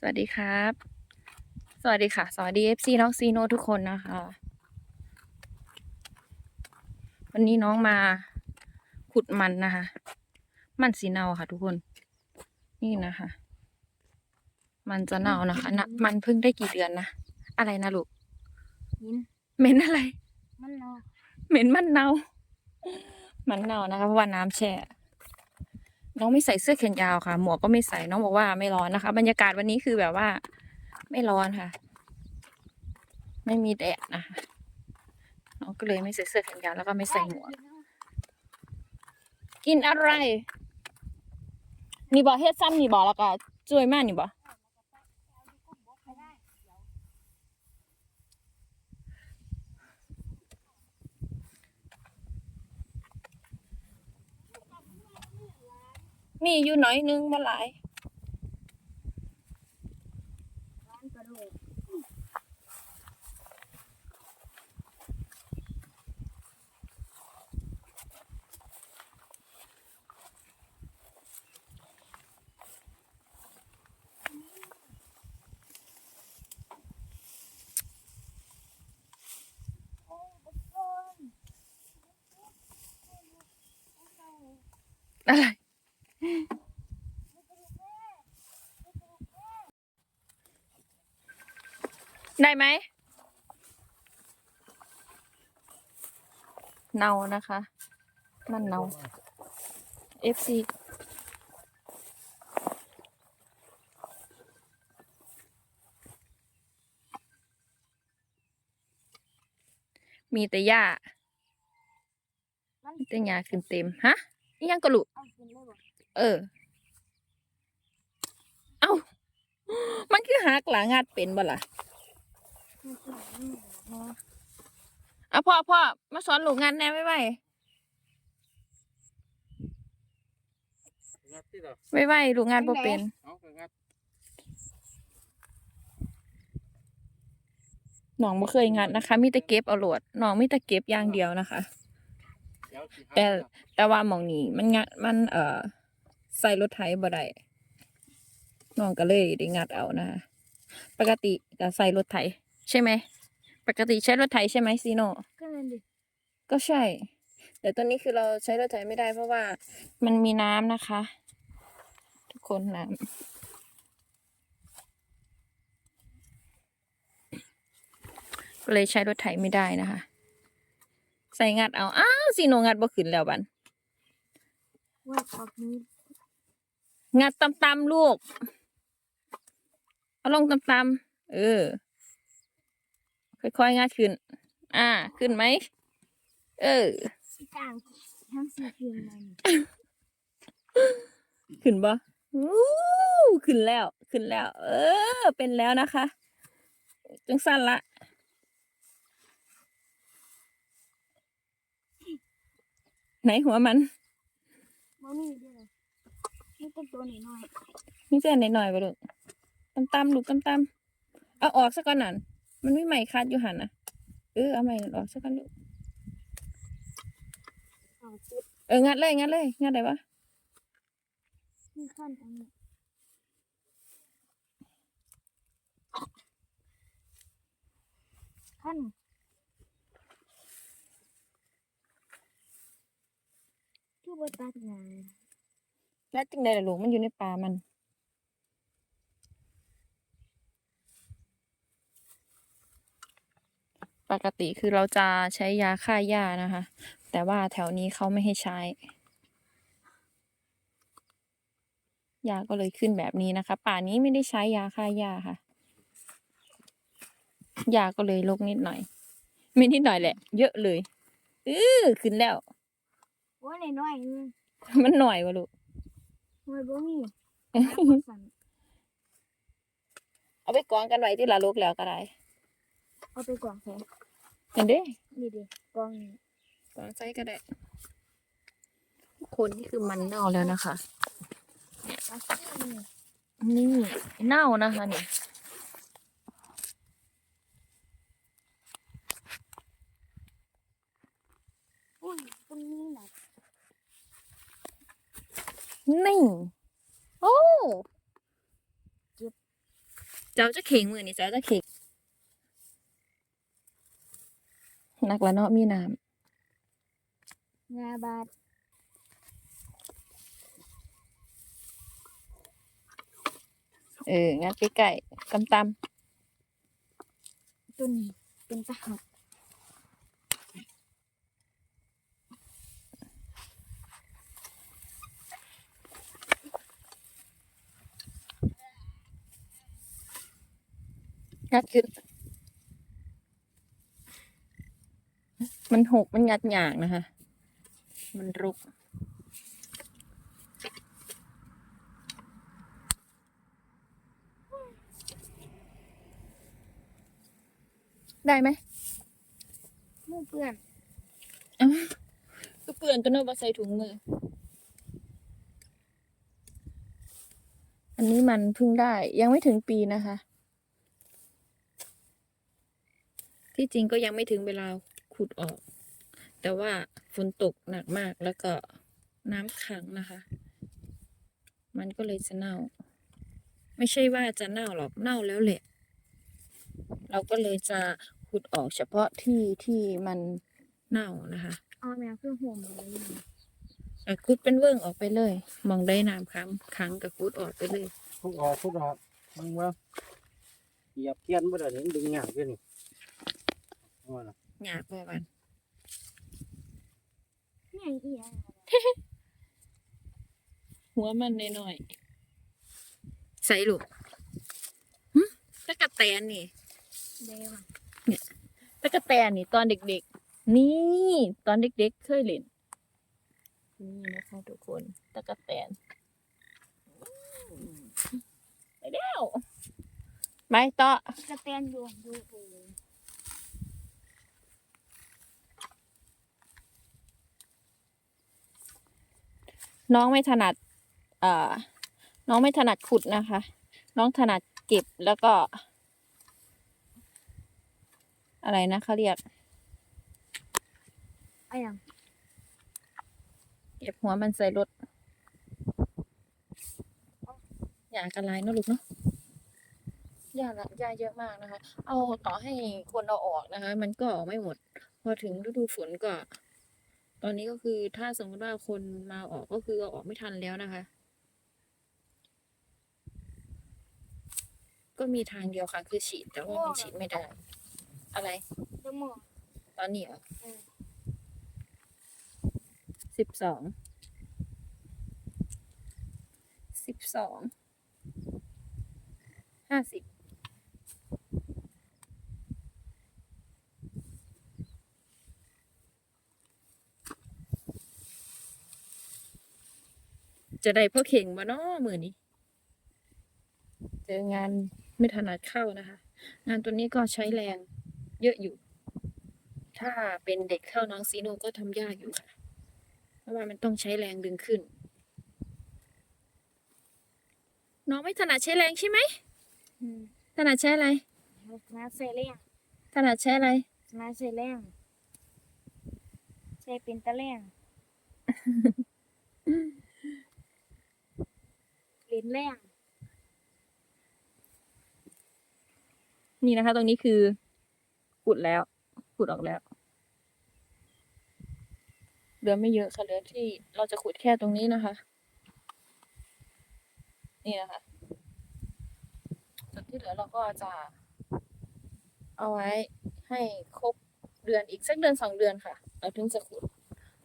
สวัสดีครับ สวัสดีค่ะ สวัสดี FC น้องซีโนทุกคนนะคะ วันนี้น้องมาขุดมันนะคะ มันสีเนาค่ะ ทุกคน นี่นะคะ มันจะเน่านะคะนะมันเพิ่งได้กี่เดือนนะ อะไรนะลูกหินเหม็นอะไร มันเนาะเหม็นมันเน่า มันเน่านะคะเพราะว่าน้ำแช่ น้องไม่ใส่เสื้อแขนยาวค่ะ หมวกก็ไม่ใส่น้องบอกว่าไม่ร้อนนะคะ บรรยากาศวันนี้คือแบบว่า ไม่ร้อนค่ะ ไม่มีแดดนะคะน้องก็เลยไม่ใส่เสื้อแขนยาวแล้วก็ไม่ใส่หมวกกินอะไร นี่บอเฮ็ดซ้ำนี่บอแล้วก็ช่วยมากนี่บอ มีอยู่หน้อยนึงมาหลายอะไร ได้ไหมเนานะคะมันเนา FC มีแต่หญ้ามีแต่หญ้าขึ้นเต็ม ฮะอิหยังกระลุเอากินได้บ่เออ เอ้า มันคือหักหลังงัดเป็นบ่ล่ะ มันกินไม่ได้เนาะ อะพ่อพ่อมาสอนลูกงานแหน่ไว้ไว้งัดที่เหรอไว้ไว้ลูกงานบ่เป็น เอาไปงัดน้องบ่เคยงัดนะคะ มีแต่เก็บเอาโหลดน้องมีแต่เก็บอย่างเดียวนะคะ เดี๋ยวสิหาแต่แต่ว่าหมองนี้มันงัดมันเอ่อใส่รถไถบ่ได้น้องก็เลยได้งัดเอานะคะปกติก็ใส่รถไถใช่ไหม ปกติใช้รถไถใช่ไหมซีโนก็นั่นดิก็ใช่ แต่ตอนนี้คือเราใช้รถไถไม่ได้เพราะว่ามันมีน้ำนะคะ ทุกคนน้ำก็เลยใช้รถไถไม่ได้นะคะ ใส่งัดเอาอ้าวซีโนงัดบ่ขึ้นแล้วบันว่าออกนี้งัดตำๆลูก เอาลงตำๆเออ ค่อยๆงัดขึ้น อ่า ขึ้นไหม เออสิกลางทั้งสี่คืนมันขึ้นบ่อู้ขึ้นแล้ว ขึ้นแล้ว เออ เป็นแล้วนะคะ จังสั้นละไหนหัวมันบ่มีเด้อนี่เป็นตัวน้อยมีเส้นหน่อยๆไปลูกตำๆลูกตำๆเอาออกซะก่อนนั่น มันไม่ไหมคัดอยู่หันนะเออเอาไหมนั่นออกซะก่อนลูกๆเอาติดเอองัดเลยงัดเลยงัดได้ปะที่ขั้นตรงนี้ขั้นทุบตัดงานแล้วจริงได้ล่ะลูกมันอยู่ในป่ามัน กติคือเราจะใช้ยาฆ่าหญ้านะคะ แต่ว่าแถวนี้เขาไม่ให้ใช้ยาก็เลยขึ้นแบบนี้นะคะ ป่านี้ไม่ได้ใช้ยาฆ่าหญ้าค่ะยาก็เลยลกนิดหน่อย ไม่นิดหน่อยแหละ เยอะเลยเออขึ้นแล้วว่าน้อยๆนึงมันหน่อยวะลูกมันบ่มีสั่นเอาไปกองกันไว้ที่ละลูกแล้วก็ได้ เอาไปกล่องแทน เห็นเด้นี่ดิกล่องนี่กองใส่ก็ได้คนนี่คือมันเน่าแล้วนะคะเอาสินี่นี่เน่านะคะนี่อุ้ยตรงนี้น่ะนี่โอ้เจ้าจะเข่งมือนี่เจ้าจะเข่ง นักละเนาะมีน้งาบาดำเอองัดใกล้ๆกำตต้นนี้เป็นตะหักำงัดขึ้น มันหกมันงัดหยากนะคะ มันรุก ได้ไหมมือเปื้อนก็เปื่อนตัวเนอะมาใส่ถุงมือ อันนี้มันเพิ่งได้ยังไม่ถึงปีนะคะ ที่จริงก็ยังไม่ถึงเวลา ขุดออก แต่ว่าฝนตกหนักมากแล้วก็น้ำขังนะคะ มันก็เลยจะเน่า ไม่ใช่ว่าจะเน่าหรอกเน่าแล้วแหละ เราก็เลยจะขุดออกเฉพาะที่ที่มันเน่านะคะเอาแมวเพื่อห่วงเลยอะคุดเป็นเวิ้งออกไปเลย มองได้น้ำค้ำค้างกับคุดออกไปเลยพุดออกพุดออกมึงว่าเหยียบเทียนบ่ได้เห็นดึงยากอยู่นี่เอาว่าล่ะ หยาบไปวันนี่ยอีหยังหัวมันหน่อยๆใส่ลูกหึตะกะแตนนี่เด้ว่ะตะกะแตนนี่ตอนเด็กๆ นี่ ตอนเด็กๆเคยเล่นนี่นะคะทุกคนตะกะแตนไปเด้วไปต่อ จะเต้นอยู่ดูโน้องไม่ถนัดเอ่อน้องไม่ถนัดขุดนะคะ น้องถนัดเก็บแล้วก็ อะไรนะเขาเรียกไอ้หยังเก็บหัวมันใส่รถอย่ากันไรเนอะลูกเนาะยาละยาเยอะมากนะคะ เอาต่อให้คนเอาออกนะคะ มันก็ออกไม่หมด พอถึงฤดูฝนก็ต อนนี้ก็คือถ้าสมมติว่าคนมาออกก็คือเอาออกไม่ทันแล้วนะคะ ก็มีทางเดียวค่ะ คือฉีดแต่ว่ามันฉีดไม่ได้ อะไรเดยวหมอตอนนี้เหรออืมสิบสอง สิบสอง ห้าสิบ จะได้พ่อเข่งมาเนาะมือนี้ เจองานไม่ถนัดเข้านะคะ งานตัวนี้ก็ใช้แรงเยอะอยู่ ถ้าเป็นเด็กเข้าน้องซีโนก็ทำยากอยู่ค่ะ เพราะว่ามันต้องใช้แรงดึงขึ้น น้องไม่ถนัดใช้แรงใช่ไหมอืมถนัดใช้อะไรมาใส่แรงถนัดใช้อะไรมาใส่แรงใส่เป็นตะแรง เล่นแรงนี่นะคะ ตรงนี้คือขุดแล้วขุดออกแล้วเหลือไม่เยอะค่ะเหลือที่เราจะขุดแค่ตรงนี้นะคะ นี่นะคะส่วนที่เหลือเราก็จะเอาไว้ให้ครบเดือนอีกสักเดือนสองเดือนค่ะ เราถึงจะขุด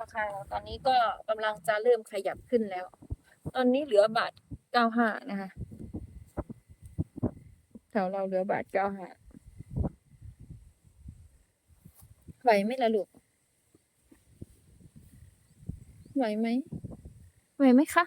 ราคาตอนนี้ก็กำลังจะเริ่มขยับขึ้นแล้ว ตอนนี้เหลือบาท เก้าห้านะคะแถวเราเหลือบาทเก้าห้าไหวไหมล่ะลูก ไหวไหม ไหวไหมคะ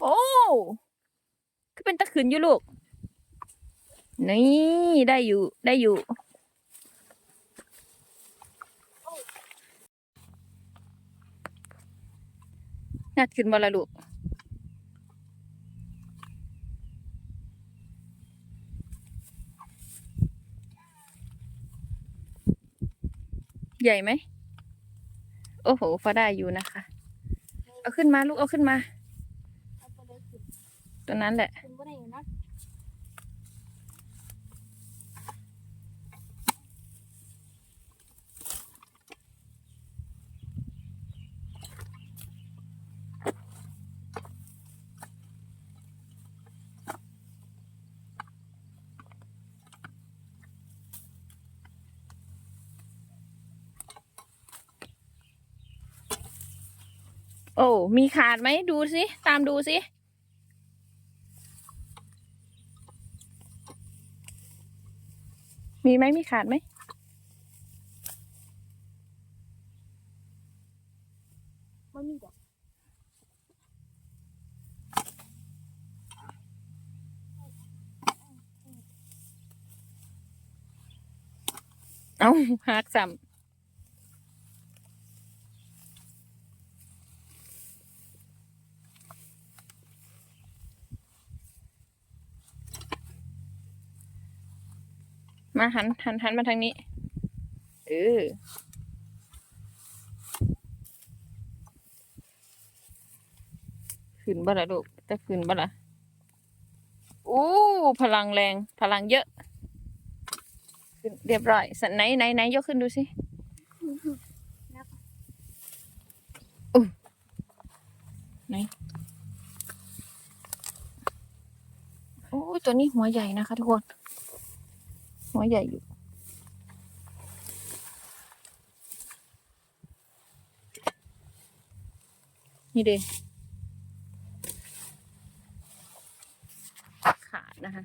โอ้คือเป็นตะขืนอยู่ลูก นี่ได้อยู่ได้อยู่ งัดขึ้นบ่ละลูกใหญ่ไหม โอ้โหพอได้อยู่นะคะ เอาขึ้นมาลูก เอาขึ้นมา ตัวนั้นแหละ ขึ้นบ่ได้อยู่นะ โอ้ มีขาดไหมดูสิ ตามดูสิมีไหมมีขาดไหมบ่มีดอกเอาหักซ้ำ มาหันหันหันมาทางนี้ เออขึ้นบ่ละลูกจะขึ้นบ่ละอู้พลังแรง พลังเยอะ เรียบร้อยสันไหนไหนไหนยกขึ้นดูสิอู้ไหนโอ้ตัวนี้หัวใหญ่นะคะทุกคน หัวใหญ่อยู่ นี่เด้ขาดนะคะ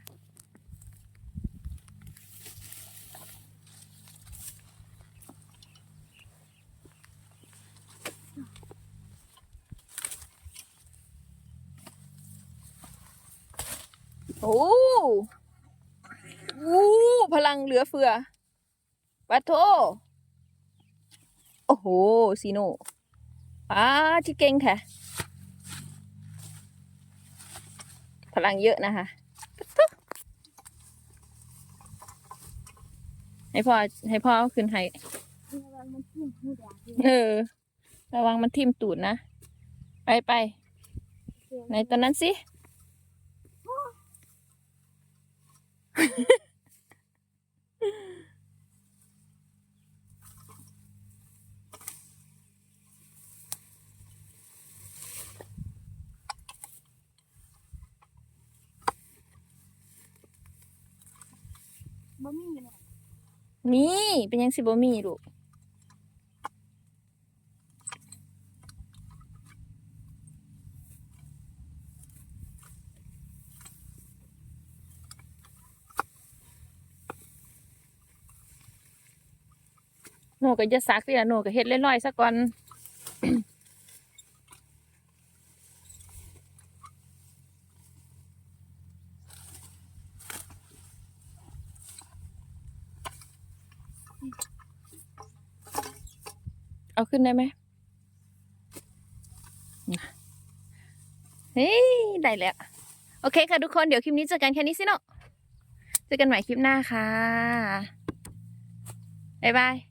โอ้โอ้ พลังเหลือเฟือปัดโทโอ้โหซีโน่ป้าที่เก่งแท้พลังเยอะนะคะให้พ่อให้พ่อเอาขึ้นให้เออ ระวังมันทิ่มตูดนะ ไปไปไหนตัวนั้นสิ บ่มีเนาะมีเป็นยังสิบ่มีลูกโนก็จะซักสิล่ะโนก็เฮ็ดเล่อยๆซะก่อน เอาขึ้นได้ไหมเฮ้ยได้แล้ว โอเคค่ะทุกคนเดี๋ยวคลิปนี้เจอกันแค่นี้สิเนาะเจอกันใหม่คลิปหน้าค่ะ บ๊ายบาย